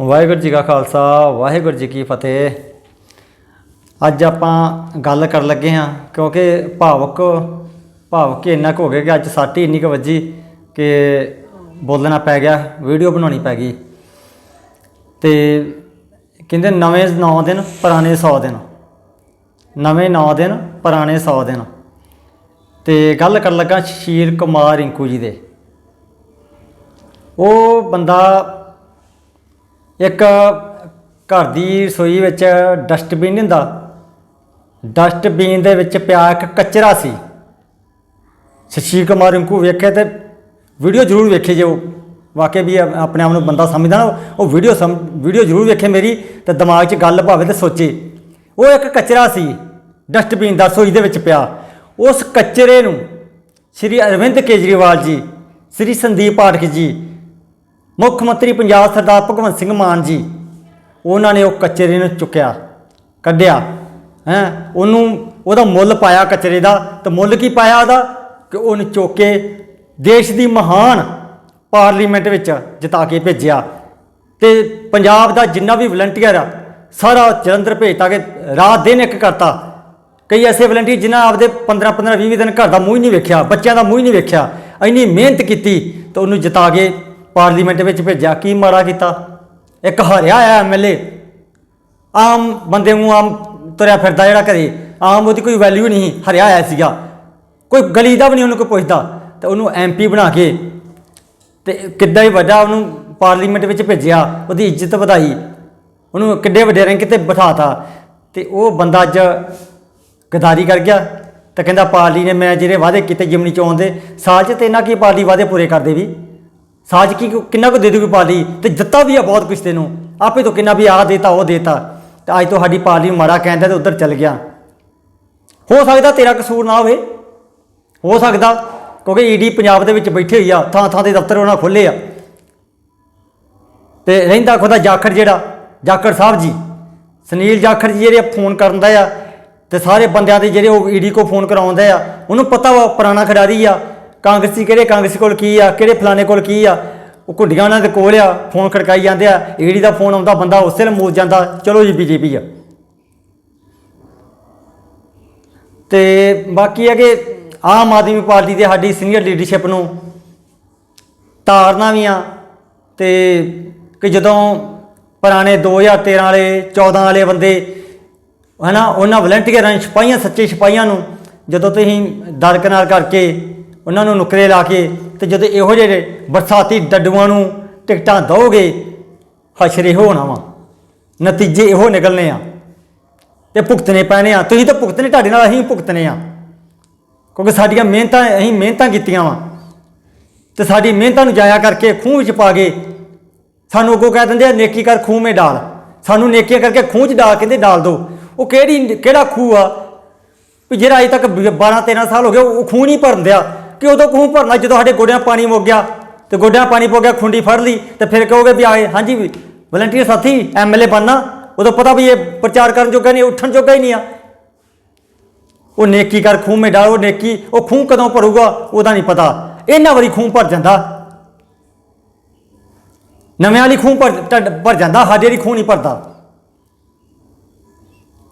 ਵਾਹਿਗੁਰੂ ਜੀ ਕਾ ਖਾਲਸਾ, ਵਾਹਿਗੁਰੂ ਜੀ ਕੀ ਫਤਿਹ। ਅੱਜ ਆਪਾਂ ਗੱਲ ਕਰਨ ਲੱਗੇ ਹਾਂ, ਕਿਉਂਕਿ ਭਾਵਕ ਭਾਵਕ ਇੰਨਾ ਕੁ ਹੋ ਗਿਆ ਕਿ ਅੱਜ ਸਾਟੀ ਇੰਨੀ ਕੁ ਵੱਜੀ ਕਿ ਬੋਲਣਾ ਪੈ ਗਿਆ, ਵੀਡੀਓ ਬਣਾਉਣੀ ਪੈ ਗਈ। ਤੇ ਕਹਿੰਦੇ ਨਵੇਂ 9 ਦਿਨ, ਪੁਰਾਣੇ 100 ਦਿਨ। ਨਵੇਂ 9 ਦਿਨ, ਪੁਰਾਣੇ 100 ਦਿਨ। ਤੇ ਗੱਲ ਕਰਨ ਲੱਗਾ ਸ਼ੀਰ ਕੁਮਾਰ ਰਿੰਕੂ ਜੀ ਦੇ। ਉਹ ਬੰਦਾ ਇੱਕ ਘਰ ਦੀ ਰਸੋਈ ਵਿੱਚ ਡਸਟਬਿਨ ਨਹੀਂ ਹੁੰਦਾ। ਡਸਟਬਿਨ ਦੇ ਵਿੱਚ ਪਿਆ ਇੱਕ ਕਚਰਾ ਸੀ। ਸ਼ਸ਼ੀ ਕੁਮਾਰ ਰਿੰਕੂ ਵੇਖੇ ਤੇ ਵੀਡੀਓ ਜ਼ਰੂਰ ਵੇਖੇ ਜੇ ਉਹ ਵਾਕਈ ਵੀ ਆਪਣੇ ਆਪ ਨੂੰ ਬੰਦਾ ਸਮਝਦਾ ਨਾ, ਉਹ ਵੀਡੀਓ ਸਮ ਵੀਡੀਓ ਜ਼ਰੂਰ ਵੇਖੇ ਮੇਰੀ ਤੇ ਦਿਮਾਗ 'ਚ ਗੱਲ ਭਾਵੇ ਤੇ ਸੋਚੇ। ਉਹ ਇੱਕ ਕਚਰਾ ਸੀ ਡਸਟਬਿਨ ਦਾ ਰਸੋਈ ਦੇ ਵਿੱਚ ਪਿਆ। ਉਸ ਕਚਰੇ ਨੂੰ ਸ਼੍ਰੀ ਅਰਵਿੰਦ ਕੇਜਰੀਵਾਲ ਜੀ, ਸ਼੍ਰੀ ਸੰਦੀਪ ਪਾਠਕ ਜੀ ਮੁੱਖ ਮੰਤਰੀ ਪੰਜਾਬ ਸਰਦਾਰ ਭਗਵੰਤ ਸਿੰਘ ਮਾਨ ਜੀ, ਉਹਨਾਂ ਨੇ ਉਹ ਕਚਰੇ ਨੂੰ ਚੁੱਕਿਆ, ਕੱਢਿਆ, ਹੈ, ਉਹਨੂੰ, ਉਹਦਾ ਮੁੱਲ ਪਾਇਆ ਕਚਰੇ ਦਾ, ਤੇ ਮੁੱਲ ਕੀ ਪਾਇਆ ਉਹਦਾ? ਕਿ ਉਹਨੂੰ ਚੁੱਕ ਕੇ ਦੇਸ਼ ਦੀ ਮਹਾਨ ਪਾਰਲੀਮੈਂਟ ਵਿੱਚ ਜਿਤਾ ਕੇ ਭੇਜਿਆ। ਤੇ ਪੰਜਾਬ ਦਾ ਜਿੰਨਾ ਵੀ ਵਲੰਟੀਅਰ ਆ, ਸਾਰਾ ਜਲੰਧਰ ਭੇਜਤਾ ਕਿ ਰਾਤ ਦਿਨ ਇੱਕ ਕਰਤਾ। ਕਈ ਐਸੇ ਵਲੰਟੀਅਰ ਜਿਨ੍ਹਾਂ ਆਪਦੇ 15 15 20 ਦਿਨ ਘਰ ਦਾ ਮੂੰਹ ਹੀ ਨਹੀਂ ਵੇਖਿਆ, ਬੱਚਿਆਂ ਦਾ ਮੂੰਹ ਹੀ ਨਹੀਂ ਵੇਖਿਆ, ਇੰਨੀ ਮਿਹਨਤ ਕੀਤੀ ਤਾਂ ਉਹਨੂੰ ਜਿਤਾ ਕੇ ਪਾਰਲੀਮੈਂਟ ਵਿੱਚ ਭੇਜਿਆ, ਕੀ ਮਾੜਾ ਕੀਤਾ? ਇੱਕ ਹਾਰਿਆ ਆ ਐਮਐਲਏ ਆਮ ਬੰਦੇ ਨੂੰ ਆਮ ਤੁਰਿਆ ਫਿਰਦਾ ਜਿਹੜਾ ਘਰੇ। ਆਮ ਉਹਦੀ ਕੋਈ ਵੈਲਿਊ ਨਹੀਂ ਹਰਿਆ ਆਇਆ ਸੀਗਾ। ਕੋਈ ਗਲੀ ਦਾ ਵੀ ਨਹੀਂ ਉਹਨੂੰ ਕੋਈ ਪੁੱਛਦਾ। ਤੇ ਉਹਨੂੰ ਐਮਪੀ ਬਣਾ ਕੇ ਤੇ ਕਿੱਦਾਂ ਹੀ ਵੱਡਾ ਉਹਨੂੰ ਪਾਰਲੀਮੈਂਟ ਵਿੱਚ ਭੇਜਿਆ, ਉਹਦੀ ਇੱਜ਼ਤ ਵਧਾਈ। ਉਹਨੂੰ ਕਿੱਡੇ ਵੱਡੇ ਰੈਂਕ ਤੇ ਬਿਠਾਤਾ। ਤੇ ਉਹ ਬੰਦਾ ਅੱਜ ਗਦਾਰੀ ਕਰ ਗਿਆ ਤਾਂ ਕਹਿੰਦਾ ਪਾਰਲੀ ਨੇ ਮੈਂ ਜਿਹੜੇ ਵਾਅਦੇ ਕੀਤੇ ਜਿਮਨੀ ਚੋਣ ਦੇ, ਸਾਲ 'ਚ ਤੇ ਇਹਨਾਂ ਕੀ ਪਾਰਟੀ ਵਾਅਦੇ ਪੂਰੇ ਕਰਦੇ ਵੀ? ਸਾਜ ਕੀ ਕਿੰਨਾ ਕੁ ਦੇ ਦੂਗੀ ਪਾਲੀ? ਤੇ ਦਿੱਤਾ ਵੀ ਆ ਬਹੁਤ ਕੁਛ ਤੈਨੂੰ। ਆਪੇ ਤੋਂ ਕਿੰਨਾ ਵੀ ਆ ਦੇਤਾ, ਉਹ ਦੇਤਾ। ਤੇ ਅੱਜ ਤੋਂ ਸਾਡੀ ਪਾਰਟੀ ਨੂੰ ਮਾੜਾ ਕਹਿੰਦਾ ਤੇ ਉਧਰ ਚੱਲ ਗਿਆ। ਹੋ ਸਕਦਾ ਤੇਰਾ ਕਸੂਰ ਨਾ ਹੋਵੇ। ਹੋ ਸਕਦਾ, ਕਿਉਂਕਿ ਈਡੀ ਪੰਜਾਬ ਦੇ ਵਿੱਚ ਬੈਠੀ ਹੋਈ ਆ ਥਾਂ ਥਾਂ ਦੇ ਦਫ਼ਤਰ ਉਹਨਾਂ ਖੋਲੇ ਆ। ਤੇ ਰਹਿੰਦਾ ਖੁਦਾ ਜਾਖੜ ਜਿਹੜਾ, ਜਾਖੜ ਸਾਹਿਬ ਜੀ। ਸੁਨੀਲ ਜਾਖੜ ਜੀ ਜਿਹੜੇ ਫੋਨ ਕਰਦਾ ਆ, ਤੇ ਸਾਰੇ ਬੰਦਿਆਂ ਦੇ ਜਿਹੜੇ ਉਹ ਈਡੀ ਕੋ ਫੋਨ ਕਰਾਉਂਦੇ ਆ, ਉਹਨੂੰ ਪਤਾ ਵਾ ਪੁਰਾਣਾ ਖਿਡਾਰੀ ਆ। ਕਾਂਗਰਸੀ ਕਿਹੜੇ ਕਾਂਗਰਸੀ ਕੋਲ ਕੀ ਆ, ਕਿਹੜੇ ਫਲਾਣੇ ਕੋਲ ਕੀ ਆ? ਉਹ ਘੁੱਡੀਆਂ ਉਹਨਾਂ ਦੇ ਕੋਲ ਆ, ਫੋਨ ਖੜਕਾਈ ਜਾਂਦੇ ਆ, ਈਡੀ ਦਾ ਫੋਨ ਆਉਂਦਾ, ਬੰਦਾ ਉਸੇ ਵੇਲੇ ਮੂਦ ਜਾਂਦਾ, ਚਲੋ ਜੀ ਬੀਜੇਪੀ ਆ। ਤੇ ਬਾਕੀ ਹੈ ਕਿ ਆਮ ਆਦਮੀ ਪਾਰਟੀ ਦੇ ਸਾਡੀ ਸੀਨੀਅਰ ਲੀਡਰਸ਼ਿਪ ਨੂੰ ਤਾਰਨਾ ਵੀ ਆ, ਤੇ ਕਿ ਜਦੋਂ ਪੁਰਾਣੇ 2013 ਵਾਲੇ 14 ਵਾਲੇ ਬੰਦੇ, ਹਨਾ, ਉਹਨਾਂ ਵਲੰਟੀਅਰਾਂ ਨੂੰ ਸਿਪਾਹੀਆਂ, ਸੱਚੇ ਸਿਪਾਹੀਆਂ ਨੂੰ, ਜਦੋਂ ਤੁਸੀਂ ਦਰਕਨਾਰ ਕਰਕੇ ਉਹਨਾਂ ਨੂੰ ਨੁਕਰੇ ਲਾ ਕੇ ਤੇ ਜਦੋਂ ਇਹੋ ਜਿਹੇ ਬਰਸਾਤੀ ਡੱਡੂਆਂ ਨੂੰ ਟਿਕਟਾਂ ਦੋਗੇ ਹਸ਼ਰੇ ਹੋਣਾ ਵਾ। ਨਤੀਜੇ ਇਹੋ ਨਿਕਲਨੇ ਆ। ਤੇ ਭੁਗਤਣੇ ਪੈਣੇ ਆ। ਤੁਸੀਂ ਤਾਂ ਭੁਗਤਣੇ, ਤੁਹਾਡੇ ਨਾਲ ਅਸੀਂ ਭੁਗਤਣੇ ਆ। ਕਿਉਂਕਿ ਸਾਡੀਆਂ ਮਿਹਨਤਾਂ, ਅਸੀਂ ਮਿਹਨਤਾਂ ਕੀਤੀਆਂ ਵਾ। ਤੇ ਸਾਡੀ ਮਿਹਨਤਾਂ ਨੂੰ ਜਾਇਆ ਕਰਕੇ ਖੂਹ ਵਿੱਚ ਪਾ ਗਏ ਸਾਨੂੰ ਅੱਗੋਂ ਕਹਿ ਦਿੰਦੇ ਆ, ਨੇਕੀ ਕਰ ਖੂਹ ਮੇ ਡਾਲ। ਸਾਨੂੰ ਨੇਕੀਆਂ ਕਰਕੇ ਖੂਹ 'ਚ ਡਾਲ, ਕਹਿੰਦੇ ਡਾਲ ਦੋ। ਉਹ ਕਿਹੜੀ, ਕਿਹੜਾ ਖੂਹ ਆ? ਵੀ ਜਿਹੜਾ ਅਜੇ ਤੱਕ 12 13 ਸਾਲ ਹੋ ਗਏ, ਉਹ ਖੂਹ ਨਹੀਂ ਭਰਨ ਦਿਆ। ਕਿ ਉਦੋਂ ਖੂਹ ਭਰਨਾ ਜਦੋਂ ਸਾਡੇ ਗੋਡਿਆਂ ਪਾਣੀ ਮੁੱਕ ਗਿਆ ਤੇ ਗੋਡਿਆਂ ਪਾਣੀ ਪੋ ਗਿਆ, ਖੁੰਡੀ ਫੜ ਲਈ ਤੇ ਫਿਰ ਕਹੋਗੇ ਵੀ ਆਏ। ਹਾਂਜੀ ਵਲੰਟੀਅਰ ਸਾਥੀ ਐਮਐਲਏ ਬਣਨਾ। ਉਦੋਂ ਪਤਾ ਵੀ ਇਹ ਪ੍ਰਚਾਰ ਕਰਨ ਜੋਗਾ ਨਹੀਂ ਉੱਠਣ ਜੋਗਾ ਹੀ ਨਹੀਂ ਆ। ਉਹ ਨੇਕੀ ਕਰ ਖੂਹ ਮੇ ਡਾਲ ਉਹ ਨੇਕੀ, ਉਹ ਖੂਹ ਕਦੋਂ ਭਰੂਗਾ, ਉਹਦਾ ਨਹੀਂ ਪਤਾ। ਇਹਨਾਂ ਵਾਰੀ ਖੂਹ ਭਰ ਜਾਂਦਾ। ਨਵੇਂ ਵਾਲੀ ਖੂਹ ਭਰ ਭਰ ਜਾਂਦਾ, ਸਾਡੇ ਵਾਲੀ ਖੂਹ ਨਹੀਂ ਭਰਦਾ।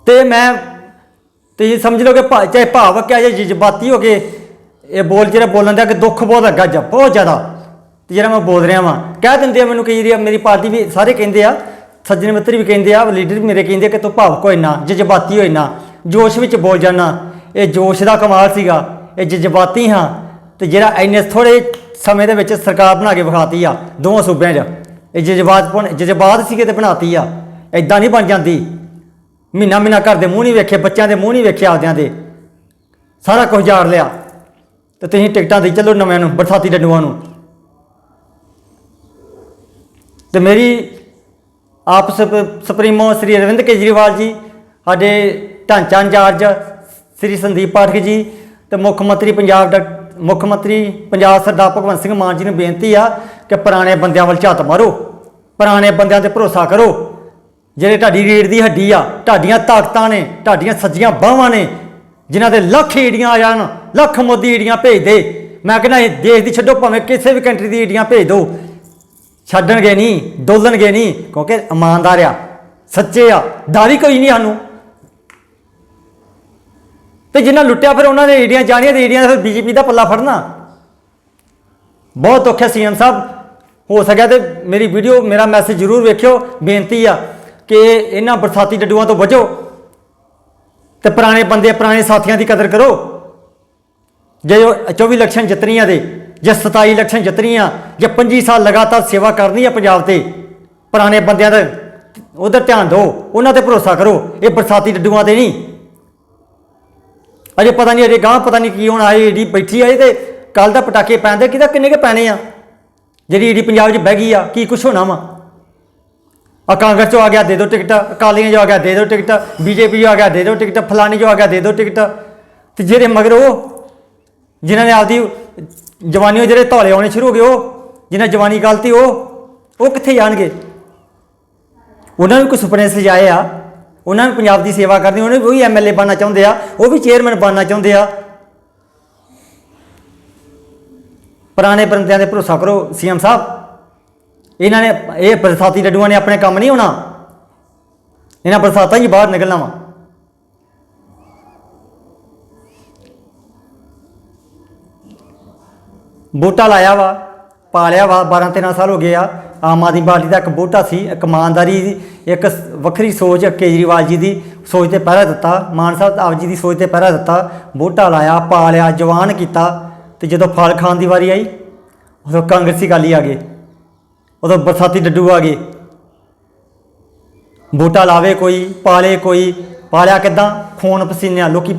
ਤੇ ਮੈਂ ਤੇ ਸਮਝ ਲਓ ਕਿ ਭਾ- ਚਾਹੇ ਭਾਵਕ ਹੈ ਜਾਂ ਜਜ਼ਬਾਤੀ ਹੋ ਕੇ ਇਹ ਬੋਲ ਜਿਹੜਾ ਬੋਲਣ ਦਾ ਕਿ ਦੁੱਖ ਬਹੁਤ ਲੱਗਾ ਜ ਬਹੁਤ ਜ਼ਿਆਦਾ। ਤੇ ਜਿਹੜਾ ਮੈਂ ਬੋਲ ਰਿਹਾ ਵਾਂ, ਕਹਿ ਦਿੰਦੇ ਆ ਮੈਨੂੰ ਕਈ ਜਿਹੜੀ ਮੇਰੀ ਪਾਰਟੀ ਵੀ ਸਾਰੇ ਕਹਿੰਦੇ ਆ, ਸੱਜਣ ਮਿੱਤਰ ਵੀ ਕਹਿੰਦੇ ਆ, ਲੀਡਰ ਵੀ ਮੇਰੇ ਕਹਿੰਦੇ ਆ ਕਿ ਤੂੰ ਭਾਵਕ ਹੋਏ ਨਾ ਜਜ਼ਬਾਤੀ ਹੋਏ ਨਾ ਜੋਸ਼ ਵਿੱਚ ਬੋਲ ਜਾਣਾ ਇਹ ਜੋਸ਼ ਦਾ ਕਮਾਲ ਸੀਗਾ, ਇਹ ਜਜ਼ਬਾਤੀ ਹਾਂ। ਤੇ ਜਿਹੜਾ ਇੰਨੇ ਥੋੜੇ ਸਮੇਂ ਦੇ ਵਿੱਚ ਸਰਕਾਰ ਬਣਾ ਕੇ ਵਿਖਾਤੀ ਆ, ਦੋਵਾਂ ਸੂਬਿਆਂ 'ਚ। ਇਹ ਜਜ਼ਬਾਤ ਬਣ- ਜਜ਼ਬਾਤ ਸੀਗੇ ਤੇ ਬਣਾਤੀ ਆ। ਐਦਾਂ ਨਹੀਂ ਬਣ ਜਾਂਦੀ। ਮਹੀਨਾ ਮਹੀਨਾ ਘਰ ਦੇ ਮੂੰਹ ਨਹੀਂ ਵੇਖੇ, ਬੱਚਿਆਂ ਦੇ ਮੂੰਹ ਨਹੀਂ ਵੇਖੇ ਆਪਦਿਆਂ ਦੇ। ਸਾਰਾ ਕੁਝ ਜਾੜ ਲਿਆ। ਤੇ ਤੁਸੀਂ ਟਿਕਟਾਂ ਦੇ ਚੱਲੋ ਨਵਿਆਂ ਨੂੰ, ਬਰਸਾਤੀ ਡੰਡੂਆਂ ਨੂੰ। ਤੇ ਮੇਰੀ ਆਪ ਸਪ- ਸੁਪਰੀਮੋ ਸ੍ਰੀ ਅਰਵਿੰਦ ਕੇਜਰੀਵਾਲ ਜੀ, ਸਾਡੇ ਢਾਂਚਾ ਇੰਚਾਰਜ ਸ੍ਰੀ ਸੰਦੀਪ ਪਾਠਕ ਜੀ ਤੇ ਮੁੱਖ ਮੰਤਰੀ ਪੰਜਾਬ ਦਾ ਮੁੱਖ ਮੰਤਰੀ ਪੰਜਾਬ ਸਰਦਾਰ ਭਗਵੰਤ ਸਿੰਘ ਮਾਨ ਜੀ ਨੂੰ ਬੇਨਤੀ ਆ ਕਿ ਪੁਰਾਣੇ ਬੰਦਿਆਂ ਵੱਲ ਝਾਤ ਮਾਰੋ। ਪੁਰਾਣੇ ਬੰਦਿਆਂ ਤੇ ਭਰੋਸਾ ਕਰੋ। ਜਿਹੜੇ ਤੁਹਾਡੀ ਰੀੜ ਦੀ ਹੱਡੀ ਆ, ਤੁਹਾਡੀਆਂ ਤਾਕਤਾਂ ਨੇ, ਤੁਹਾਡੀਆਂ ਸੱਜੀਆਂ ਬਾਹਾਂ ਨੇ, ਜਿਨ੍ਹਾਂ ਦੇ ਲੱਖ ਈੜੀਆਂ ਆ ਜਾਣ ਲੱਖ ਮੋਦੀ ਈੜੀਆਂ ਭੇਜ ਦੇ। ਮੈਂ ਕਹਿੰਦਾ ਇਹ ਦੇਸ਼ ਦੀ ਛੱਡੋ, ਭਾਵੇਂ ਕਿਸੇ ਵੀ ਕੰਟਰੀ ਦੀ ਈੜੀਆਂ ਭੇਜ ਦਿਓ ਛੱਡਣਗੇ ਨਹੀਂ, ਡੋਲਣਗੇ ਨਹੀਂ, ਕਿਉਂਕਿ ਇਮਾਨਦਾਰ ਆ, ਸੱਚੇ ਆ, ਦਾਰੀ ਕੋਈ ਨਹੀਂ ਸਾਨੂੰ। ਤੇ ਜਿਨ੍ਹਾਂ ਲੁੱਟਿਆ ਫਿਰ ਉਹਨਾਂ ਨੇ ਈਡੀਆਂ ਜਾਣੀਆਂ ਤੇ ਈਡੀਆਂ ਫਿਰ ਬੀਜੇਪੀ ਦਾ ਪੱਲਾ ਫੜਨਾ। ਬਹੁਤ ਔਖਾ ਸੀਐਮ ਸਾਹਿਬ। ਹੋ ਸਕਿਆ ਤੇ ਮੇਰੀ ਵੀਡੀਓ, ਮੇਰਾ ਮੈਸੇਜ ਜ਼ਰੂਰ ਵੇਖਿਓ। ਬੇਨਤੀ ਆ ਕਿ ਇਹਨਾਂ ਬਰਸਾਤੀ ਡੱਡੂਆਂ ਤੋਂ ਬਚੋ। ਤੇ ਪੁਰਾਣੇ ਬੰਦੇ, ਪੁਰਾਣੇ ਸਾਥੀਆਂ ਦੀ ਕਦਰ ਕਰੋ। ਜੇ ਉਹ 24 ਇਲੈਕਸ਼ਨ ਜਿੱਤਣੀਆਂ ਦੇ, ਜੇ 27 ਇਲੈਕਸ਼ਨ ਜਿੱਤਣੀਆਂ ਜੇ 25 ਸਾਲ ਲਗਾਤਾਰ ਸੇਵਾ ਕਰਨੀ ਆ ਪੰਜਾਬ ਤੇ, ਪੁਰਾਣੇ ਬੰਦਿਆਂ ਦੇ ਉਧਰ ਧਿਆਨ ਦਿਓ, ਉਹਨਾਂ ਤੇ ਭਰੋਸਾ ਕਰੋ, ਇਹ ਬਰਸਾਤੀ ਡੱਡੂਆਂ ਤੇ ਨਹੀਂ। ਅਜੇ ਪਤਾ ਨਹੀਂ, ਅਜੇ ਗਾਂ ਪਤਾ ਨਹੀਂ ਕੀ ਹੁਣ ਇਹ ਈਡੀ ਬੈਠੀ ਆ ਇਹ ਤੇ ਕੱਲ ਦਾ ਪਟਾਕੇ ਪੈਂਦੇ ਕਿਹਦਾ ਕਿੰਨੇ ਕੇ ਪੈਣੇ ਆ? ਜਿਹੜੀ ਈਡੀ ਪੰਜਾਬ 'ਚ ਬਹਿ ਗਈ ਆ, ਕੀ ਕੁਛ ਹੋਣਾ ਵਾ? ਆ ਕਾਂਗਰਸ ਚੋਂ ਆ ਗਿਆ, ਦੇ ਦਿਓ ਟਿਕਟ, ਅਕਾਲੀਆਂ ਚੋਂ ਆ ਗਿਆ, ਦੇ ਦਿਓ ਟਿਕਟ, ਬੀਜੇਪੀ ਚੋਂ ਆ ਗਿਆ, ਦੇ ਦਿਓ ਟਿਕਟ, ਫਲਾਣੀ ਚੋਂ ਆ ਗਿਆ, ਦੇ ਦਿਓ ਟਿਕਟ। ਤੇ ਜਿਹੜੇ ਮਗਰ ਉਹ ਜਿਨ੍ਹਾਂ ਨੇ ਆਪਦੀ ਜਵਾਨੀ ਉਹ ਜਿਹੜੇ ਧੌਲੇ ਆਉਣੇ ਸ਼ੁਰੂ ਹੋ ਗਏ, ਉਹ ਜਿਨ੍ਹਾਂ ਜਵਾਨੀ ਗਲਤੀ ਉਹ ਉਹ ਕਿੱਥੇ ਜਾਣਗੇ? ਉਹਨਾਂ ਨੂੰ ਕੋਈ ਸੁਪਨੇ ਸਜਾਏ ਆ, ਉਹਨਾਂ ਨੂੰ ਪੰਜਾਬ ਦੀ ਸੇਵਾ ਕਰਨੀ ਉਹਨੇ ਵੀ ਐਮਐਲਏ ਬਣਨਾ ਚਾਹੁੰਦੇ ਆ, ਉਹ ਵੀ ਚੇਅਰਮੈਨ ਬਣਨਾ ਚਾਹੁੰਦੇ ਆ। ਪੁਰਾਣੇ ਬੰਦਿਆਂ ਤੇ ਭਰੋਸਾ ਕਰੋ, ਸੀਐਮ ਸਾਹਿਬ। ਇਹਨਾਂ ਨੇ, ਇਹ ਬਰਸਾਤੀ ਡੱਡੂਆਂ ਨੇ ਆਪਣੇ ਕੰਮ ਨਹੀਂ ਹੋਣਾ ਇਹਨਾਂ ਬਰਸਾਤਾਂ ਹੀ ਬਾਹਰ ਨਿਕਲਣਾ ਵਾ। ਬੂਟਾ ਲਾਇਆ ਵਾ ਪਾਲਿਆ ਵਾ 12 13 ਸਾਲ ਹੋ ਗਏ ਆ, ਆਮ ਆਦਮੀ ਪਾਰਟੀ ਦਾ ਇੱਕ ਬੂਟਾ ਸੀ, ਇੱਕ ਇਮਾਨਦਾਰੀ ਦੀ, ਇੱਕ ਵੱਖਰੀ ਸੋਚ ਕੇਜਰੀਵਾਲ ਜੀ ਦੀ ਸੋਚ ਤੇ ਪਹਿਰਾ ਦਿੱਤਾ, ਮਾਨ ਸਾਹਿਬ ਆਪ ਜੀ ਦੀ ਸੋਚ ਤੇ ਪਹਿਰਾ ਦਿੱਤਾ ਬੂਟਾ ਲਾਇਆ ਪਾਲਿਆ ਜਵਾਨ ਕੀਤਾ ਤੇ ਜਦੋਂ ਫਲ ਖਾਣ ਦੀ ਵਾਰੀ ਆਈ, ਉਦੋਂ ਕਾਂਗਰਸੀ ਗਾਲੀ ਆ ਗਏ, ਉਦੋਂ ਬਰਸਾਤੀ ਡੱਡੂ ਆ ਗਏ। ਬੂਟਾ ਲਾਵੇ ਕੋਈ ਪਾਲੇ ਕੋਈ ਪਾਲਿਆ ਕਿਦਾਂ? ਖੂਨ ਪਸੀਨਿਆਂ, ਲੋਕੀ